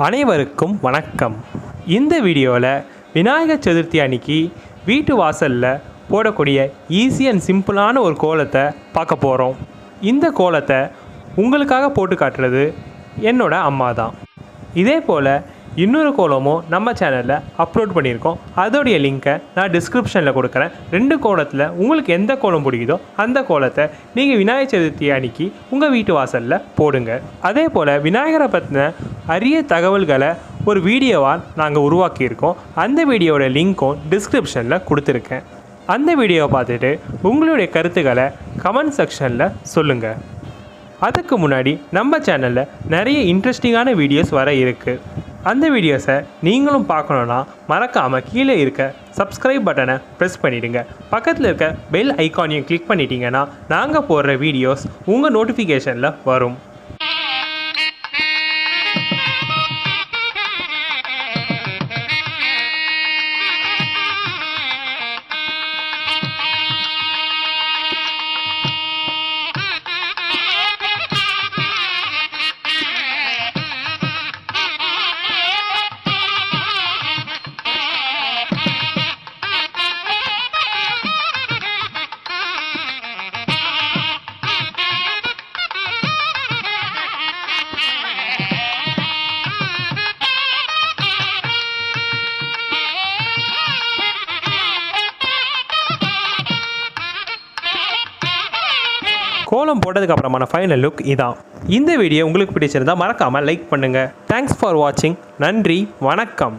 அனைவருக்கும் வணக்கம். இந்த வீடியோவில் விநாயகர் சதுர்த்தி அன்னைக்கு வீட்டு வாசலில் போடக்கூடிய ஈஸி அண்ட் சிம்பிளான ஒரு கோலத்தை பார்க்க போகிறோம் இந்த கோலத்தை உங்களுக்காக போட்டு காட்டுறது என்னோட அம்மா தான். இதே போல் இன்னொரு கோலமும் நம்ம சேனலில் அப்லோட் பண்ணியிருக்கோம். அதோடைய லிங்க்கை நான் டிஸ்கிரிப்ஷனில் கொடுக்குறேன். ரெண்டு கோலத்தில் உங்களுக்கு எந்த கோலம் பிடிக்குதோ அந்த கோலத்தை நீங்கள் விநாயகர் சதுர்த்தி அன்னைக்கு உங்கள் வீட்டு வாசலில் போடுங்க. அதே போல் விநாயகரை பற்றின அரிய தகவல்களை ஒரு வீடியோவாக நாங்கள் உருவாக்கியிருக்கோம். அந்த வீடியோவோட லிங்க்கும் டிஸ்கிரிப்ஷனில் கொடுத்துருக்கேன். அந்த வீடியோவை பார்த்துட்டு உங்களுடைய கருத்துக்களை கமெண்ட் செக்ஷனில் சொல்லுங்கள் அதுக்கு முன்னாடி நம்ம சேனலில் நிறைய இன்ட்ரெஸ்டிங்கான வீடியோஸ் வர இருக்குது அந்த வீடியோஸை நீங்களும் பார்க்கணுன்னா மறக்காமல் கீழே இருக்க சப்ஸ்கிரைப் பட்டனை ப்ரெஸ் பண்ணிவிடுங்க பக்கத்தில் இருக்க பெல் ஐக்கானையும் கிளிக் பண்ணிட்டீங்கன்னா நாங்கள் போடுற வீடியோஸ் உங்கள் நோட்டிஃபிகேஷனில் வரும். கோலம் போட்டதுக்கு அப்புறமான ஃபைனல் லுக் இதான். இந்த வீடியோ உங்களுக்கு பிடிச்சிருந்தால் மறக்காமல் லைக் பண்ணுங்கள் தேங்க்ஸ் ஃபார் வாட்சிங் நன்றி. வணக்கம்.